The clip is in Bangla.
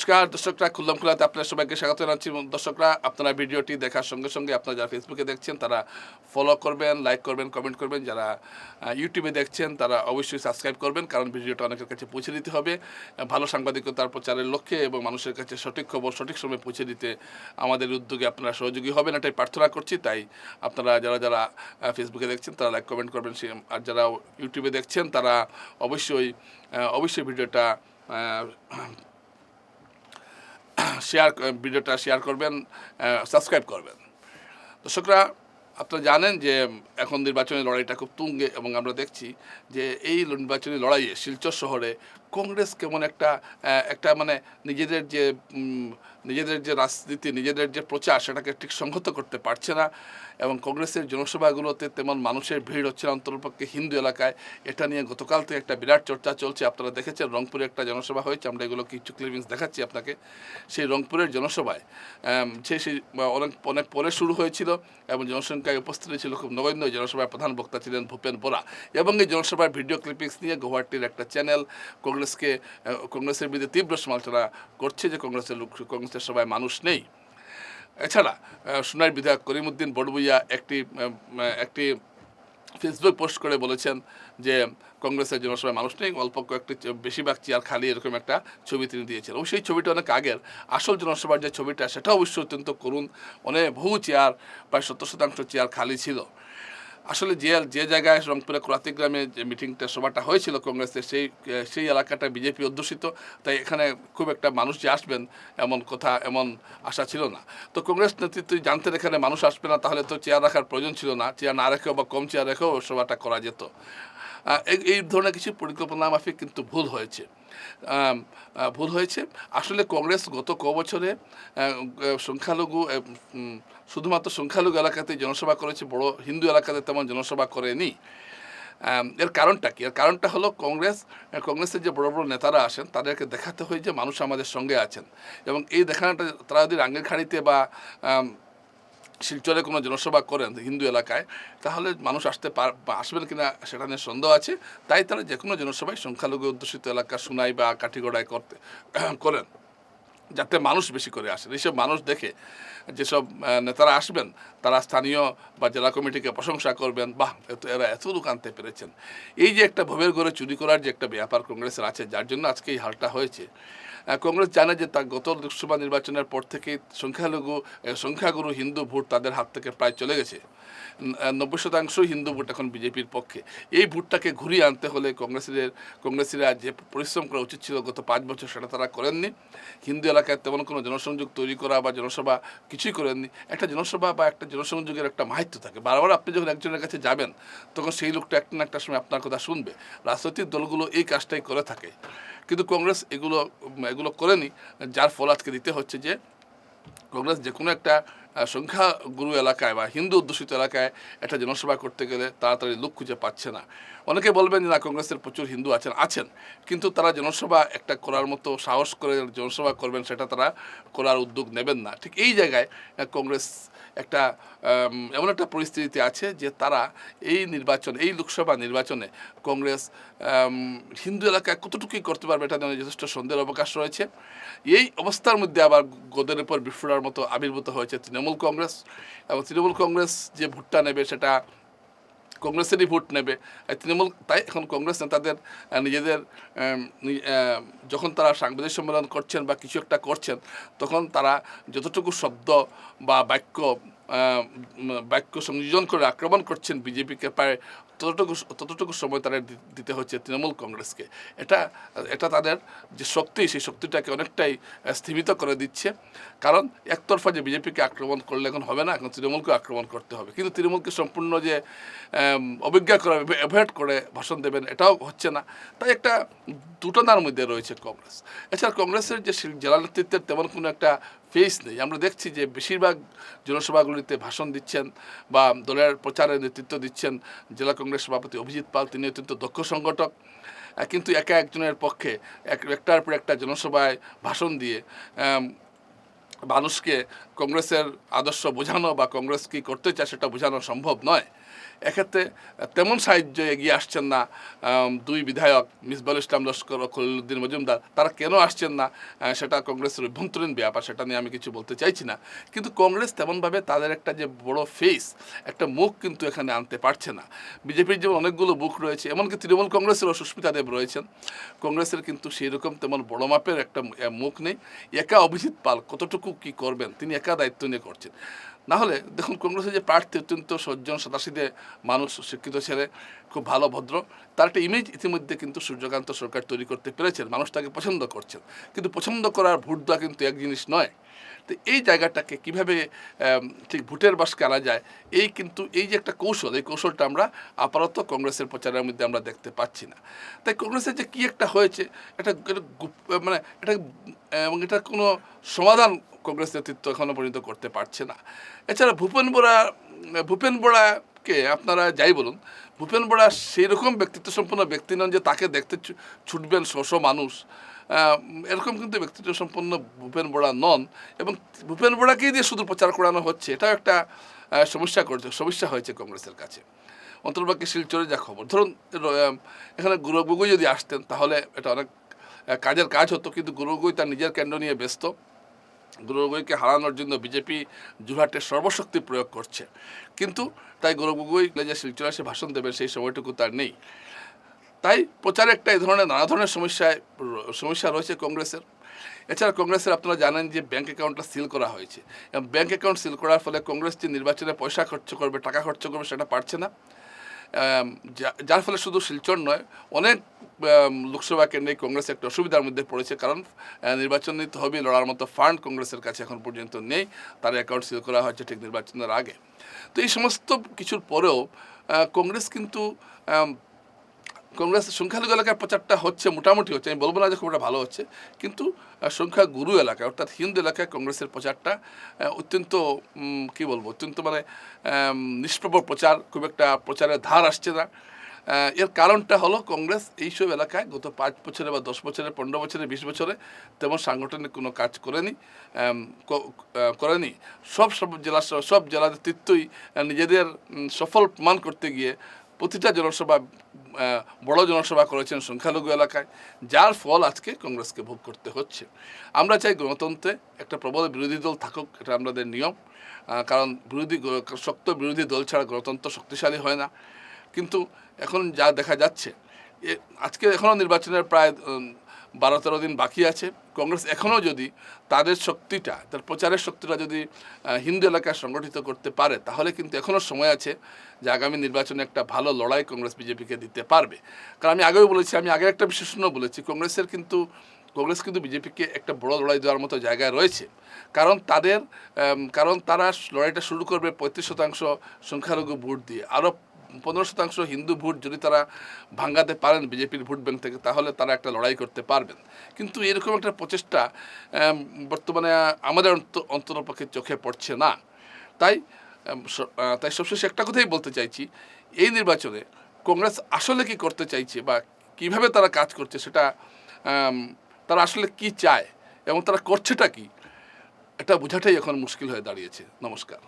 নমস্কার, দর্শকরা খুল্লাম খুলাতে আপনার সবাইকে স্বাগত জানাচ্ছি। দর্শকরা, আপনারা ভিডিওটি দেখার সঙ্গে সঙ্গে আপনারা যারা ফেসবুকে দেখছেন, তারা ফলো করবেন লাইক করবেন কমেন্ট করবেন। যারা ইউটিউবে দেখছেন, তারা অবশ্যই সাবস্ক্রাইব করবেন, কারণ ভিডিওটা অনেকের কাছে পৌঁছে দিতে হবে। ভালো সাংবাদিকতার প্রচারের লক্ষ্যে এবং মানুষের কাছে সঠিক খবর, সঠিক সময়ে পৌঁছে দিতে আমাদের উদ্যোগে আপনারা সহযোগী হবেন, এটাই প্রার্থনা করছি। তাই আপনারা যারা যারা ফেসবুকে দেখছেন, তারা লাইক কমেন্ট করবেন। আর যারা ইউটিউবে দেখছেন, তারা অবশ্যই অবশ্যই ভিডিওটা শেয়ার ভিডিওটা শেয়ার করবেন সাবস্ক্রাইব করবেন। দর্শকরা, আপনারা জানেন যে এখন নির্বাচনী লড়াইটা খুব তুঙ্গে এবং আমরা দেখছি যে এই নির্বাচনী লড়াইয়ে শিলচর শহরে কংগ্রেস কেমন একটা একটা মানে নিজেদের যে নিজেদের যে রাজনীতি, নিজেদের যে প্রচার সেটাকে ঠিক সংহত করতে পারছে না এবং কংগ্রেসের জনসভাগুলোতে তেমন মানুষের ভিড় হচ্ছে না। অন্তরপক্ষে হিন্দু এলাকায় এটা নিয়ে গতকাল থেকে একটা বিরাট চর্চা চলছে। আপনারা দেখেছেন রংপুরে একটা জনসভা হয়েছে। আমরা এগুলো কিছু ক্লিপিংস দেখাচ্ছি আপনাকে। সেই রংপুরের জনসভায় সে সেই অনেক অনেক পরে শুরু হয়েছিল এবং জনসংখ্যায় উপস্থিত ছিল খুব নগণ্য এই জনসভার প্রধান বক্তা ছিলেন ভূপেন বোরা। এবং এই জনসভার ভিডিও ক্লিপিংস নিয়ে গুয়াহাটির একটা চ্যানেল কংগ্রেসকে কংগ্রেসের বিরুদ্ধে তীব্র সমালোচনা করছে যে কংগ্রেসের লোক কংগ্রেসের সভায় মানুষ নেই। এছাড়া সোনার বিধায়ক করিমুদ্দিন বড়বুইয়া একটি একটি ফেসবুক পোস্ট করে বলেছেন যে, কংগ্রেসের জনসভায় মানুষ নেই অল্প কয়েকটি বেশিরভাগ চেয়ার খালি এরকম একটা ছবি তিনি দিয়েছেন। এবং সেই ছবিটা অনেক আগের। আসল জনসভার যে ছবিটা সেটা অবশ্যই অত্যন্ত করুণ। অনেক বহু চেয়ার, প্রায় সত্তর শতাংশ চেয়ার খালি ছিল। আসলে যে যে জায়গায় রংপুরে কোরাতি গ্রামে যে মিটিংটা, সভাটা হয়েছিল কংগ্রেসের, সেই সেই এলাকাটা বিজেপি অধ্যুষিত, তাই এখানে খুব একটা মানুষ যে আসবেন এমন কথা, এমন আশা ছিল না। তো কংগ্রেস নেতৃত্ব জানতেন এখানে মানুষ আসবে না, তাহলে তো চেয়ার রাখার প্রয়োজন ছিল না। চেয়ার না রেখেও বা কম চেয়ার রেখেও সভাটা করা যেত। এই- ধরনের কিছু পরিকল্পনা মাফিক কিন্তু ভুল হয়েছে। ভুল হয়েছে। আসলে কংগ্রেস গত ক বছরে সংখ্যালঘু শুধুমাত্র সংখ্যালঘু এলাকাতে জনসভা করেছে, বড় হিন্দু এলাকাতে তেমন জনসভা করেনি। এর কারণটা কি? এর কারণটা হলো কংগ্রেস কংগ্রেসের যে বড় বড় নেতারা আসেন তাদেরকে দেখাতে হয় যে মানুষ আমাদের সঙ্গে আছেন। এবং এই দেখানোটা তারা যদি রাঙ্গের খাড়িতে বা শিলচরে কোনো জনসভা করেন হিন্দু এলাকায়, তাহলে মানুষ আসতে পার আসবেন কিনা সেটা নিয়ে সন্দেহ আছে। তাই তারা যে কোনো জনসভায় সংখ্যালঘু অধ্যুষিত এলাকা সুনাই বা কাঠিগড়ায় করতে, করেন। যাতে মানুষ বেশি করে আসেন। এইসব মানুষ দেখে যেসব নেতারা আসবেন, তারা স্থানীয় বা জেলা কমিটিকে প্রশংসা করবেন, বাহ এত এরা এত লোক আনতে পেরেছেন। এই যে একটা ভবের ঘরে চুরি করার যে একটা ব্যাপার কংগ্রেসের আছে, যার জন্য আজকে এই হালটা হয়েছে কংগ্রেস জানে যে তা গত লোকসভা নির্বাচনের পর থেকেই সংখ্যালঘু সংখ্যাগুরু হিন্দু ভোট তাদের হাত থেকে প্রায় চলে গেছে। নব্বই শতাংশ হিন্দু ভোট এখন বিজেপির পক্ষে। এই ভোটটাকে ঘুরিয়ে আনতে হলে কংগ্রেসের, কংগ্রেসিরা যে পরিশ্রম করা উচিত ছিল গত পাঁচ বছর সেটা তারা করেননি। হিন্দু এলাকায় তেমন কোনো জনসংযোগ তৈরি করা বা জনসভা কিছুই করেননি। একটা জনসভা বা একটা জনসংযোগের একটা মাহাত্য থাকে। বারবার আপনি যখন একজনের কাছে যাবেন, তখন সেই লোকটা একটা না একটা সময় আপনার কথা শুনবে। রাজনৈতিক দলগুলো এই কাজটাই করে থাকে। কিন্তু কংগ্রেস এগুলো এগুলো করেনি যার ফল আজকে দিতে হচ্ছে যে কংগ্রেস যে কোনো একটা সংখ্যাগুরু এলাকায় বা হিন্দু অধ্যুষিত এলাকায় একটা জনসভা করতে গেলে তাড়াতাড়ি লোক খুঁজে পাচ্ছে না। অনেকে বলবেন যে, না, কংগ্রেসের প্রচুর হিন্দু আছেন। আছেন। কিন্তু তারা জনসভা একটা করার মতো সাহস করে জনসভা করবেন, সেটা তারা করার উদ্যোগ নেবেন না। ঠিক এই জায়গায় কংগ্রেস একটা এমন একটা পরিস্থিতিতে আছে যে, তারা এই নির্বাচন, এই লোকসভা নির্বাচনে কংগ্রেস হিন্দু এলাকায় কতটুকুই করতে পারবে এটা নিয়ে যথেষ্ট সন্দেহের অবকাশ রয়েছে। এই অবস্থার মধ্যে আবার গোদের উপর বিস্ফোরার মতো আবির্ভূত হয়েছে তৃণমূল কংগ্রেস। এবং তৃণমূল কংগ্রেস যে ভোটটা নেবে সেটা কংগ্রেসেরই ভোট নেবে। তৃণমূল, তাই এখন কংগ্রেস নেতাদের নিজেদের যখন তারা সাংবাদিক সম্মেলন করছেন বা কিছু একটা করছেন, তখন তারা যতটুকু শব্দ বা বাক্য বাক্য সংযোজন করে আক্রমণ করছেন বিজেপিকে প্রায় ততটুকু ততটুকু সময় তারা দিতে হচ্ছে তৃণমূল কংগ্রেসকে। এটা এটা তাদের যে শক্তি সেই শক্তিটাকে অনেকটাই স্থিমিত করে দিচ্ছে। কারণ একতরফা যে বিজেপিকে আক্রমণ করলে এখন হবে না এখন তৃণমূলকে আক্রমণ করতে হবে। কিন্তু তৃণমূলকে সম্পূর্ণ যে আম, অবজ্ঞা করে অ্যাভয়েড করে ভাষণ দেবেন এটাও হচ্ছে না। তাই একটা দুটনার মধ্যে রয়েছে কংগ্রেস। এছাড়া কংগ্রেসের যে জেলা নেতৃত্বের তেমন কোনো একটা ফেস নেই। আমরা দেখছি যে বেশিরভাগ জনসভাগুলিতে ভাষণ দিচ্ছেন বা দলের প্রচারের নেতৃত্ব দিচ্ছেন জেলা কংগ্রেস সভাপতি অভিজিৎ পাল। তিনি অত্যন্ত দক্ষ সংগঠক। কিন্তু একা একজনের পক্ষে এক, একটার পর একটা জনসভায় ভাষণ দিয়ে মানুষকে কংগ্রেসের আদর্শ বোঝানো বা কংগ্রেস কী করতে চায় সেটা বোঝানো সম্ভব নয়। এক্ষেত্রে তেমন সাহায্য এগিয়ে আসছেন না দুই বিধায়ক মিসবাল ইসলাম লস্কর ও খলিলুদ্দিন মজুমদার। তারা কেন আসছেন না সেটা কংগ্রেসের অভ্যন্তরীণ ব্যাপার, সেটা নিয়ে আমি কিছু বলতে চাইছি না। কিন্তু কংগ্রেস তেমনভাবে তাদের একটা যে বড় ফেস একটা মুখ কিন্তু এখানে আনতে পারছে না। বিজেপির যেমন অনেকগুলো মুখ রয়েছে, এমনকি তৃণমূল কংগ্রেসেরও সুস্মিতা দেব রয়েছেন। কংগ্রেসের কিন্তু সেই রকম তেমন বড় মাপের একটা মুখ নেই। একা অভিজিৎ পাল কতটুকু কি করবেন? তিনি একা দায়িত্ব নিয়ে করছেন। না হলে দেখুন কংগ্রেসের যে প্রার্থী অত্যন্ত সজ্জন সাদাশীতে মানুষ, শিক্ষিত ছেলে, খুব ভালো, ভদ্র, তার একটা ইমেজ ইতিমধ্যে কিন্তু সূর্যকান্ত সরকার তৈরি করতে পেরেছেন। মানুষ তাকে পছন্দ করছেন। কিন্তু পছন্দ করার ভোট দেওয়া কিন্তু এক জিনিস নয়। তো এই জায়গাটাকে কীভাবে ঠিক ভোটের বাসকে আনা যায়, এই কিন্তু, এই যে একটা কৌশল, এই কৌশলটা আমরা আপাতত কংগ্রেসের প্রচারের মধ্যে আমরা দেখতে পাচ্ছি না। তাই কংগ্রেসের যে কী একটা হয়েছে, এটা মানে এটা, এবং এটা কোনো সমাধান কংগ্রেস নেতৃত্ব এখনও পর্যন্ত করতে পারছে না। এছাড়া ভূপেন বোরা, ভূপেন বরাকে আপনারা যাই বলুন। ভূপেন বড়া সেই রকম ব্যক্তিত্ব সম্পন্ন ব্যক্তি নন যে তাকে দেখতে ছুটবেন শশ মানুষ। এরকম কিন্তু ব্যক্তিত্ব সম্পন্ন ভূপেন বড়া নন এবং ভূপেন বড়াকেই দিয়ে শুধু প্রচার করানো হচ্ছে, এটাও একটা সমস্যা করছে, সমস্যা হয়েছে কংগ্রেসের কাছে। অন্তর্বাক্যে শিলচরে যা খবর। ধরুন এখানে গুরু গগৈ যদি আসতেন, তাহলে এটা অনেক কাজের কাজ হতো, কিন্তু গুরু গগৈ তার নিজের কেন্দ্র নিয়ে ব্যস্ত। গুরু গগৈকে হারানোর জন্য বিজেপি জুরহাটে সর্বশক্তি প্রয়োগ করছে। কিন্তু তাই গুরু গগৈ যে শিলচরে এসে ভাষণ দেবেন সেই সময়টুকু তার নেই। তাই প্রচারে একটা এই ধরনের নানা ধরনের সমস্যায়, সমস্যা রয়েছে কংগ্রেসের। এছাড়া কংগ্রেসের আপনারা জানেন যে ব্যাঙ্ক অ্যাকাউন্টটা সিল করা হয়েছে। এবং ব্যাঙ্ক অ্যাকাউন্ট সিল করার ফলে কংগ্রেস যে নির্বাচনে পয়সা খরচ করবে, টাকা খরচ করবে সেটা পারছে না। যার ফলে শুধু শিলচর নয়, অনেক লোকসভা কেন্দ্রে কংগ্রেস একটা অসুবিধার মধ্যে পড়েছে কারণ নির্বাচনী তহবিল লড়ার মতো ফান্ড কংগ্রেসের কাছে এখন পর্যন্ত নেই, তার অ্যাকাউন্ট সিল করা হয়েছে ঠিক নির্বাচনের আগে। তো এই সমস্ত কিছুর পরেও কংগ্রেস কিন্তু কংগ্রেস সংখ্যালঘু এলাকার প্রচারটা হচ্ছে, মোটামুটি হচ্ছে, আমি বলব না যে খুব একটা ভালো হচ্ছে, কিন্তু সংখ্যাগুরু এলাকায় অর্থাৎ হিন্দু এলাকায় কংগ্রেসের প্রচারটা অত্যন্ত কি বলব, অত্যন্ত মানে নিষ্প্রভ প্রচার, খুব একটা প্রচারের ধার আসছে না। এর কারণটা হলো কংগ্রেস এইসব এলাকায় গত পাঁচ বছরে বা দশ বছরে, পনেরো বছরে, বিশ বছরে তেমন সাংগঠনিক কোনো কাজ করেনি করেনি। সব সব জেলা সব জেলা নেতৃত্বই নিজেদের সফল প্রমাণ করতে গিয়ে প্রতিটা জনসভা বড় জনসভা করেছেন সংখ্যালঘু এলাকায়, যার ফল আজকে কংগ্রেসকে ভোগ করতে হচ্ছে। আমরা চাই গণতন্ত্রে একটা প্রবল বিরোধী দল থাকুক, এটা আমাদের নিয়ম। কারণ বিরোধী শক্ত বিরোধী দল ছাড়া গণতন্ত্র শক্তিশালী হয় না। কিন্তু এখন যা দেখা যাচ্ছে আজকে এখনও নির্বাচনের প্রায় বারো তেরো দিন বাকি আছে। কংগ্রেস এখনও যদি তাদের শক্তিটা, তার প্রচারের শক্তিটা যদি হিন্দু এলাকায় সংগঠিত করতে পারে, তাহলে কিন্তু এখনও সময় আছে যে আগামী নির্বাচনে একটা ভালো লড়াই কংগ্রেস বিজেপিকে দিতে পারবে। কারণ আমি আগেও বলেছি, আমি আগে একটা বিশেষণ বলেছি, কংগ্রেসের কিন্তু, কংগ্রেস কিন্তু বিজেপিকে একটা বড় লড়াই দেওয়ার মতো জায়গায় রয়েছে। কারণ তাদের কারণ তারা লড়াইটা শুরু করবে পঁয়ত্রিশ শতাংশ সংখ্যালঘু ভোট দিয়ে। আরও পনেরো শতাংশ হিন্দু ভোট যদি তারা ভাঙ্গাতে পারেন, বিজেপির ভোট ব্যাংক থেকে, তাহলে তারা একটা লড়াই করতে পারবেন। কিন্তু এরকম একটা প্রচেষ্টা বর্তমানে আমাদের অন্ত- অন্তরপক্ষে চোখে পড়ছে না। তাই তাই সবশেষে একটা কথাই বলতে চাইছি, এই নির্বাচনে কংগ্রেস আসলে কি করতে চাইছে বা কীভাবে তারা কাজ করছে সেটা তারা আসলে কি চায় এবং তারা করছেটা কি, এটা বোঝাটাই এখন মুশকিল হয়ে দাঁড়িয়েছে। নমস্কার।